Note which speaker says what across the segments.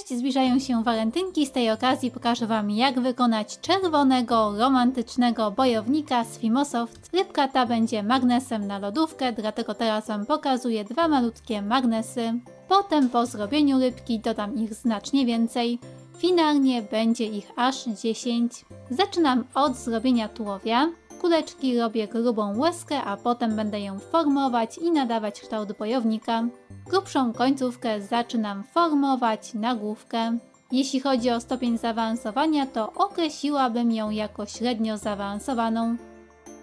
Speaker 1: Cześć, zbliżają się walentynki. Z tej okazji pokażę Wam, jak wykonać czerwonego, romantycznego bojownika z Fimosoft. Rybka ta będzie magnesem na lodówkę, dlatego teraz Wam pokazuję dwa malutkie magnesy. Potem po zrobieniu rybki dodam ich znacznie więcej. Finalnie będzie ich aż 10. Zaczynam od zrobienia tułowia. Kuleczki robię grubą łezkę, a potem będę ją formować i nadawać kształt bojownika. Grubszą końcówkę zaczynam formować na główkę. Jeśli chodzi o stopień zaawansowania, to określiłabym ją jako średnio zaawansowaną.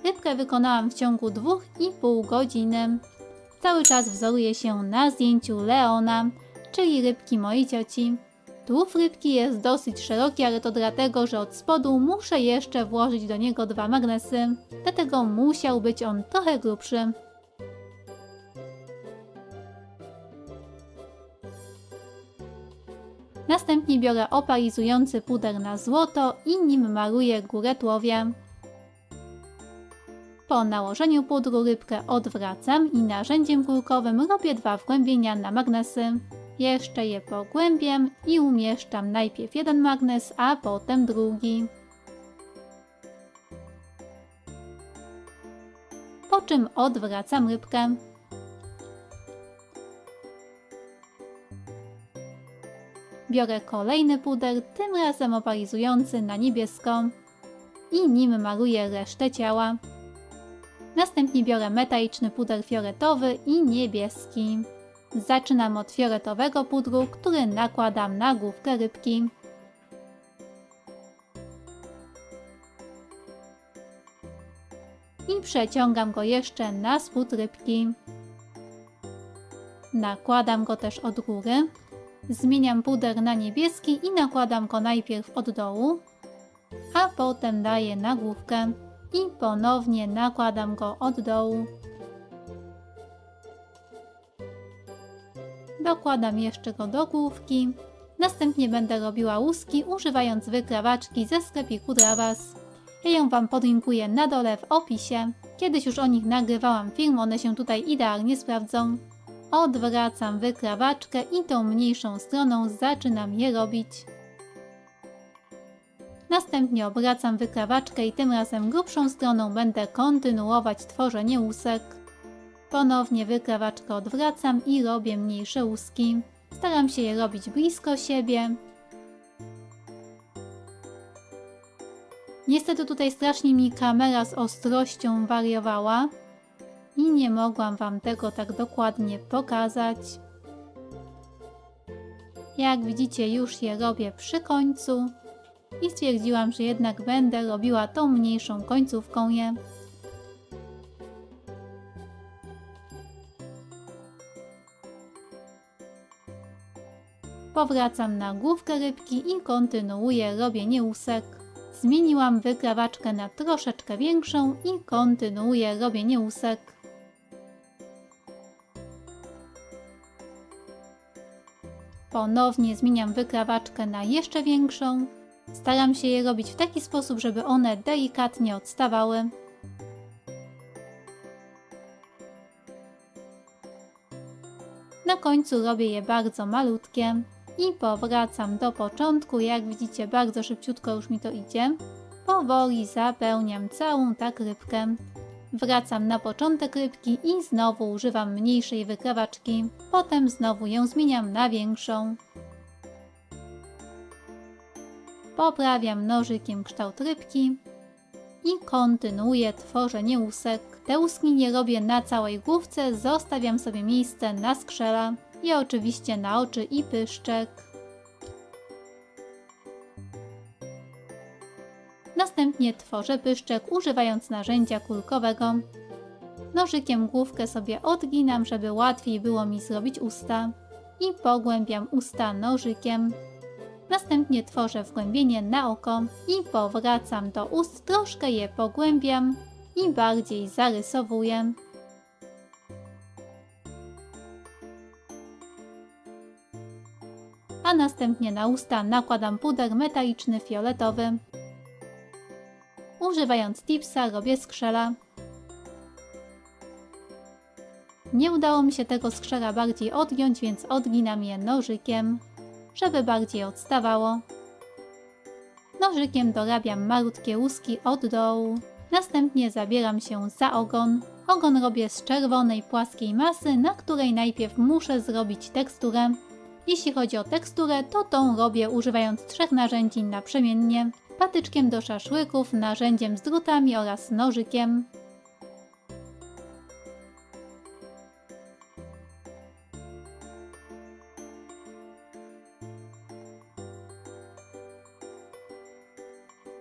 Speaker 1: Rybkę wykonałam w ciągu 2,5 godziny. Cały czas wzoruję się na zdjęciu Leona, czyli rybki mojej cioci. Tułów rybki jest dosyć szeroki, ale to dlatego, że od spodu muszę jeszcze włożyć do niego dwa magnesy. Dlatego musiał być on trochę grubszy. Następnie biorę opalizujący puder na złoto i nim maluję górę tułowia. Po nałożeniu pudru rybkę odwracam i narzędziem kulkowym robię dwa wgłębienia na magnesy. Jeszcze je pogłębiam i umieszczam najpierw jeden magnes, a potem drugi. Po czym odwracam rybkę. Biorę kolejny puder, tym razem opalizujący na niebiesko i nim maluję resztę ciała. Następnie biorę metaliczny puder fioletowy i niebieski. Zaczynam od fioletowego pudru, który nakładam na główkę rybki. I przeciągam go jeszcze na spód rybki. Nakładam go też od góry. Zmieniam puder na niebieski i nakładam go najpierw od dołu, a potem daję na główkę i ponownie nakładam go od dołu. Dokładam jeszcze go do główki. Następnie będę robiła łuski używając wykrawaczki ze sklepiku Drawas. Ja ją Wam podlinkuję na dole w opisie. Kiedyś już o nich nagrywałam film, one się tutaj idealnie sprawdzą. Odwracam wykrawaczkę i tą mniejszą stroną zaczynam je robić. Następnie obracam wykrawaczkę i tym razem grubszą stroną będę kontynuować tworzenie łusek. Ponownie wykrawaczkę odwracam i robię mniejsze łuski. Staram się je robić blisko siebie. Niestety tutaj strasznie mi kamera z ostrością wariowała i nie mogłam Wam tego tak dokładnie pokazać. Jak widzicie, już je robię przy końcu i stwierdziłam, że jednak będę robiła tą mniejszą końcówką je. Powracam na główkę rybki i kontynuuję robienie łusek. Zmieniłam wykrawaczkę na troszeczkę większą i kontynuuję robienie łusek. Ponownie zmieniam wykrawaczkę na jeszcze większą. Staram się je robić w taki sposób, żeby one delikatnie odstawały. Na końcu robię je bardzo malutkie i powracam do początku. Jak widzicie, bardzo szybciutko już mi to idzie. Powoli zapełniam całą tak rybkę. Wracam na początek rybki i znowu używam mniejszej wykrawaczki. Potem znowu ją zmieniam na większą. Poprawiam nożykiem kształt rybki i kontynuuję tworzenie łusek. Te łuski nie robię na całej główce, zostawiam sobie miejsce na skrzela i oczywiście na oczy i pyszczek. Następnie tworzę pyszczek używając narzędzia kulkowego. Nożykiem główkę sobie odginam, żeby łatwiej było mi zrobić usta i pogłębiam usta nożykiem. Następnie tworzę wgłębienie na oko i powracam do ust, troszkę je pogłębiam i bardziej zarysowuję. A następnie na usta nakładam puder metaliczny fioletowy. Używając tipsa robię skrzela. Nie udało mi się tego skrzela bardziej odgiąć, więc odginam je nożykiem. żeby bardziej odstawało. Nożykiem dorabiam malutkie łuski od dołu. Następnie zabieram się za ogon. Ogon robię z czerwonej płaskiej masy, na której najpierw muszę zrobić teksturę. Jeśli chodzi o teksturę, to tą robię używając trzech narzędzi naprzemiennie. Patyczkiem do szaszłyków, narzędziem z drutami oraz nożykiem.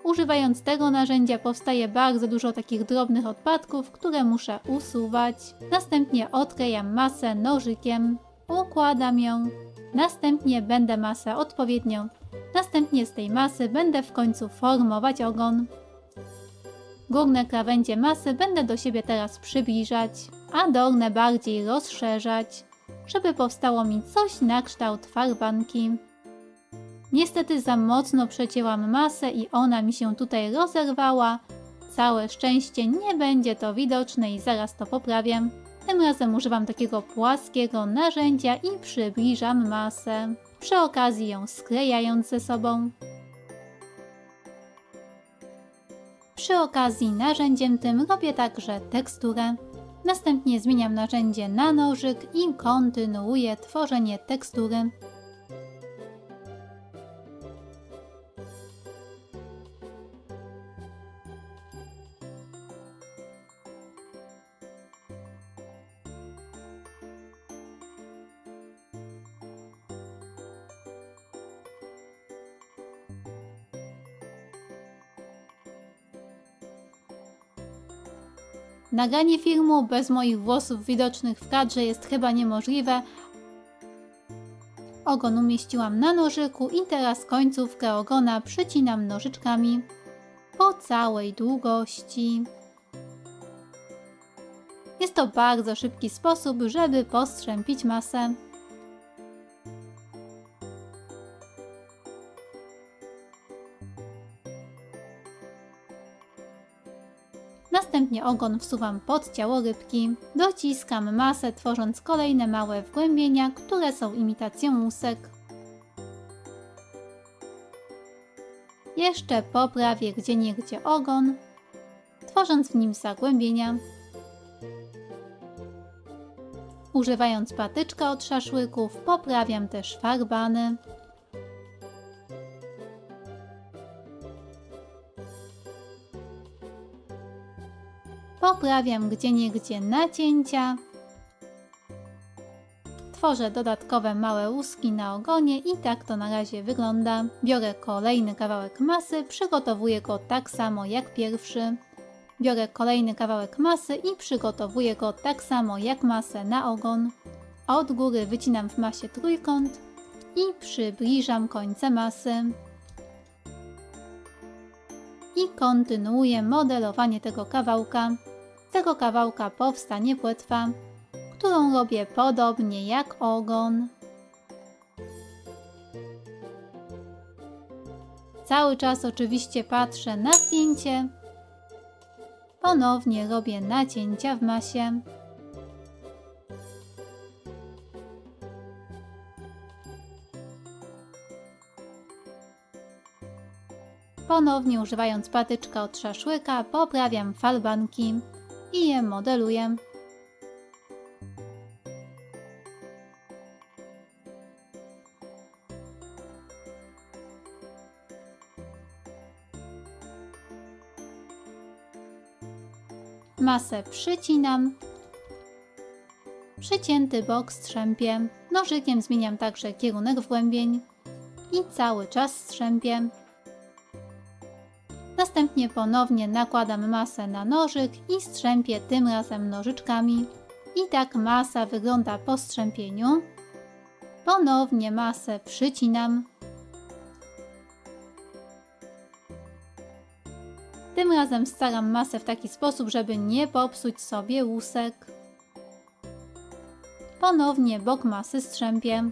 Speaker 1: Używając tego narzędzia powstaje bardzo dużo takich drobnych odpadków, które muszę usuwać. Następnie odklejam masę nożykiem, układam ją. Następnie będę masę odpowiednio. Następnie z tej masy będę w końcu formować ogon. Górne krawędzie masy będę do siebie teraz przybliżać, a dolne bardziej rozszerzać, żeby powstało mi coś na kształt farbanki. Niestety za mocno przecięłam masę i ona mi się tutaj rozerwała. Całe szczęście nie będzie to widoczne i zaraz to poprawię. Tym razem używam takiego płaskiego narzędzia i przybliżam masę, przy okazji ją sklejając ze sobą. Przy okazji narzędziem tym robię także teksturę. Następnie zmieniam narzędzie na nożyk i kontynuuję tworzenie tekstury. Nagranie filmu bez moich włosów widocznych w kadrze jest chyba niemożliwe. Ogon umieściłam na nożyku i teraz końcówkę ogona przycinam nożyczkami po całej długości. Jest to bardzo szybki sposób, żeby postrzępić masę. Następnie ogon wsuwam pod ciało rybki. Dociskam masę, tworząc kolejne małe wgłębienia, które są imitacją łusek. Jeszcze poprawię gdzieniegdzie ogon, tworząc w nim zagłębienia. Używając patyczka od szaszłyków, poprawiam też farbany. Poprawiam gdzieniegdzie nacięcia. Tworzę dodatkowe małe łuski na ogonie i tak to na razie wygląda. Biorę kolejny kawałek masy, przygotowuję go tak samo jak pierwszy. Biorę kolejny kawałek masy i przygotowuję go tak samo jak masę na ogon. Od góry wycinam w masie trójkąt i przybliżam końce masy. I kontynuuję modelowanie tego kawałka. Z tego kawałka powstanie płetwa, którą robię podobnie jak ogon. Cały czas oczywiście patrzę na zdjęcie. Ponownie robię nacięcia w masie. Ponownie używając patyczka od szaszłyka poprawiam falbanki i je modeluję. Masę przycinam. Przycięty bok strzępię. Nożykiem zmieniam także kierunek wgłębień i cały czas strzępię. Następnie ponownie nakładam masę na nożyk i strzępię tym razem nożyczkami. I tak masa wygląda po strzępieniu. Ponownie masę przycinam. Tym razem staram masę w taki sposób, żeby nie popsuć sobie łusek. Ponownie bok masy strzępię.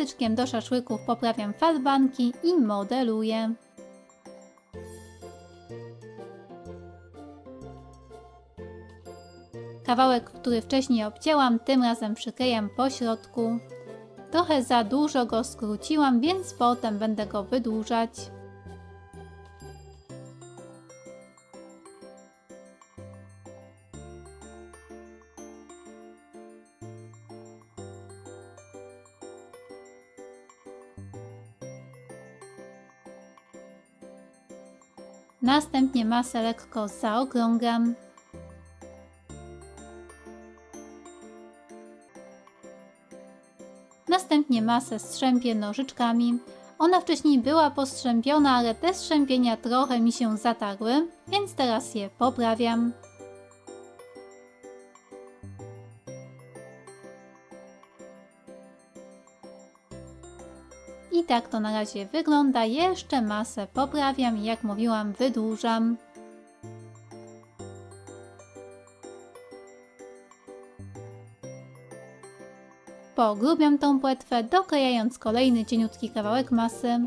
Speaker 1: Patyczkiem do szaszłyków poprawiam falbanki i modeluję. Kawałek, który wcześniej obcięłam, tym razem przyklejam po środku. Trochę za dużo go skróciłam, więc potem będę go wydłużać. Następnie masę lekko zaokrąglam. Następnie masę strzępię nożyczkami. Ona wcześniej była postrzępiona, ale te strzępienia trochę mi się zatarły, więc teraz je poprawiam. Tak to na razie wygląda. Jeszcze masę poprawiam i jak mówiłam, wydłużam. Pogrubiam tą płetwę, doklejając kolejny cieniutki kawałek masy.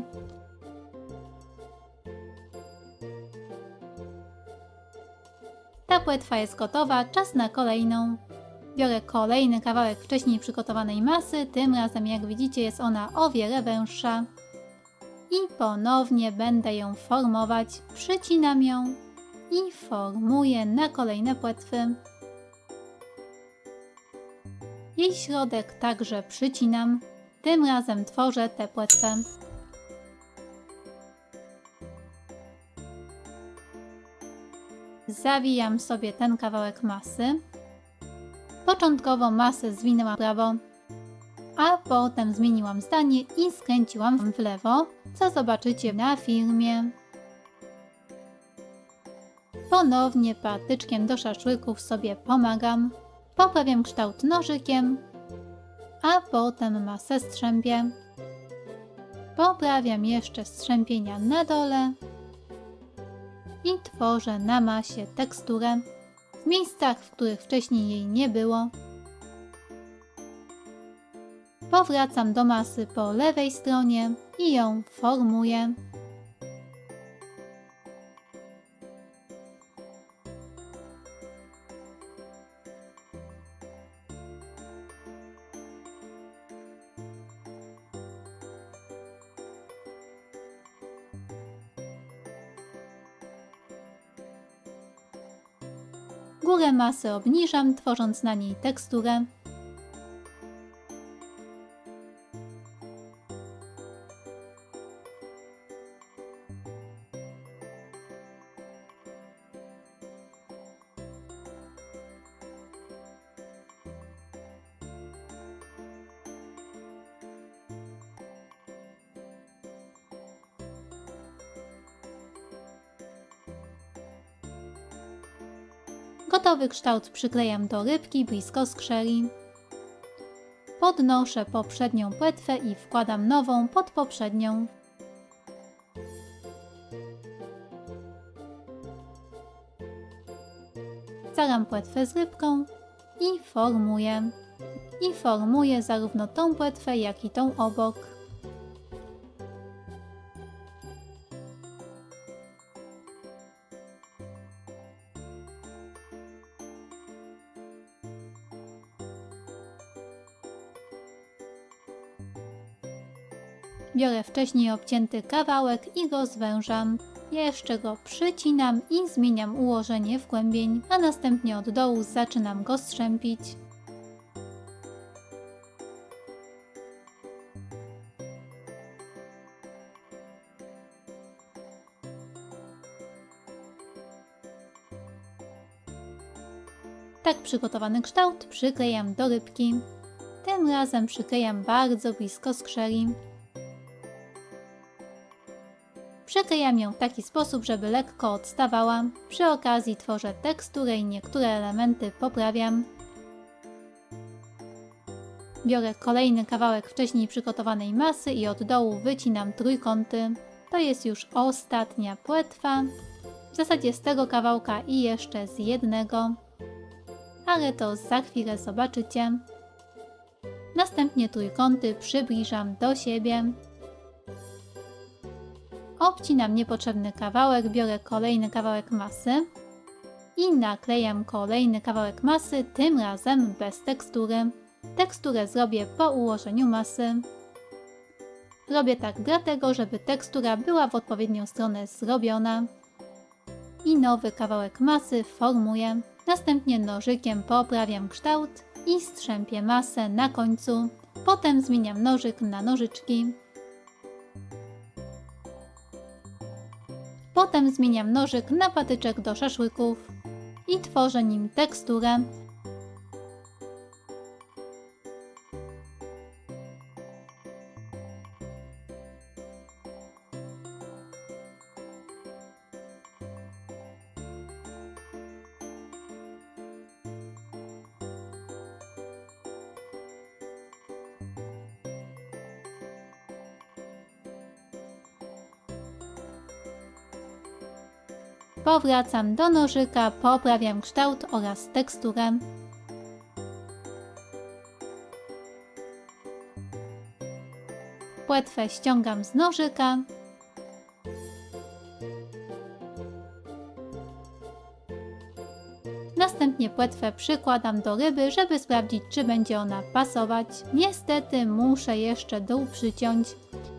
Speaker 1: Ta płetwa jest gotowa, czas na kolejną. Biorę kolejny kawałek wcześniej przygotowanej masy, tym razem jak widzicie jest ona o wiele węższa. I ponownie będę ją formować, przycinam ją i formuję na kolejne płetwy. Jej środek także przycinam, tym razem tworzę tę płetwę. Zawijam sobie ten kawałek masy. Początkowo masę zwinęłam w prawo, a potem zmieniłam zdanie i skręciłam w lewo, co zobaczycie na filmie. Ponownie patyczkiem do szaszłyków sobie pomagam. Poprawiam kształt nożykiem, a potem masę strzępię. Poprawiam jeszcze strzępienia na dole i tworzę na masie teksturę w miejscach, w których wcześniej jej nie było. Powracam do masy po lewej stronie i ją formuję. Masy obniżam, tworząc na niej teksturę. Gotowy kształt przyklejam do rybki blisko skrzeli. Podnoszę poprzednią płetwę i wkładam nową pod poprzednią. Zaram płetwę z rybką i formuję. I formuję zarówno tą płetwę, jak i tą obok. Biorę wcześniej obcięty kawałek i go zwężam. Jeszcze go przycinam i zmieniam ułożenie w głębień, a następnie od dołu zaczynam go strzępić. Tak przygotowany kształt przyklejam do rybki. Tym razem przyklejam bardzo blisko skrzeli. Przyklejam ją w taki sposób, żeby lekko odstawała. Przy okazji tworzę teksturę i niektóre elementy poprawiam. Biorę kolejny kawałek wcześniej przygotowanej masy i od dołu wycinam trójkąty. To jest już ostatnia płetwa. W zasadzie z tego kawałka i jeszcze z jednego. Ale to za chwilę zobaczycie. Następnie trójkąty przybliżam do siebie. Obcinam niepotrzebny kawałek, biorę kolejny kawałek masy i naklejam kolejny kawałek masy, tym razem bez tekstury. Teksturę zrobię po ułożeniu masy. Robię tak dlatego, żeby tekstura była w odpowiednią stronę zrobiona. I nowy kawałek masy formuję. Następnie nożykiem poprawiam kształt i strzępię masę na końcu. Potem zmieniam nożyk na nożyczki. Potem zmieniam nożyk na patyczek do szaszłyków i tworzę nim teksturę. Powracam do nożyka, poprawiam kształt oraz teksturę. Płetwę ściągam z nożyka. Następnie płetwę przykładam do ryby, żeby sprawdzić, czy będzie ona pasować. Niestety muszę jeszcze dół przyciąć.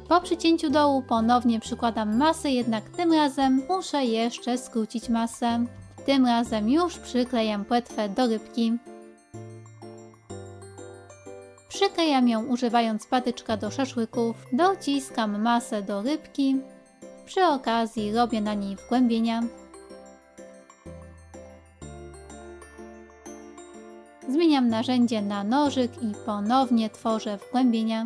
Speaker 1: Po przycięciu dołu ponownie przykładam masę, jednak tym razem muszę jeszcze skrócić masę. Tym razem już przyklejam płetwę do rybki. Przyklejam ją używając patyczka do szaszłyków, dociskam masę do rybki. Przy okazji robię na niej wgłębienia. Zmieniam narzędzie na nożyk i ponownie tworzę wgłębienia.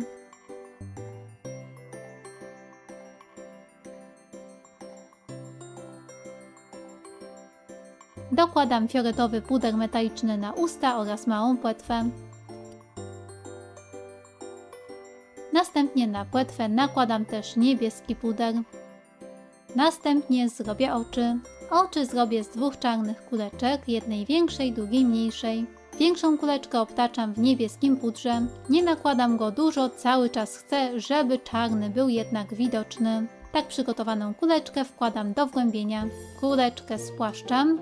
Speaker 1: Dokładam fioletowy puder metaliczny na usta oraz małą płetwę. Następnie na płetwę nakładam też niebieski puder. Następnie zrobię oczy. Oczy zrobię z dwóch czarnych kuleczek, jednej większej, drugiej mniejszej. Większą kuleczkę obtaczam w niebieskim pudrze. Nie nakładam go dużo, cały czas chcę, żeby czarny był jednak widoczny. Tak przygotowaną kuleczkę wkładam do wgłębienia. Kuleczkę spłaszczam.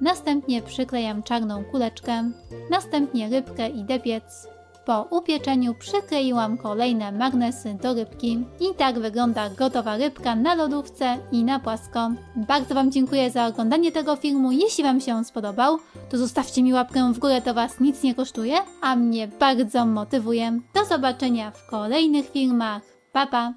Speaker 1: Następnie przyklejam czarną kuleczkę. Następnie rybkę idę piec. Po upieczeniu przykleiłam kolejne magnesy do rybki. I tak wygląda gotowa rybka na lodówce i na płasko. Bardzo Wam dziękuję za oglądanie tego filmu. Jeśli Wam się on spodobał, to zostawcie mi łapkę w górę, to Was nic nie kosztuje, a mnie bardzo motywuje. Do zobaczenia w kolejnych filmach. Pa, pa!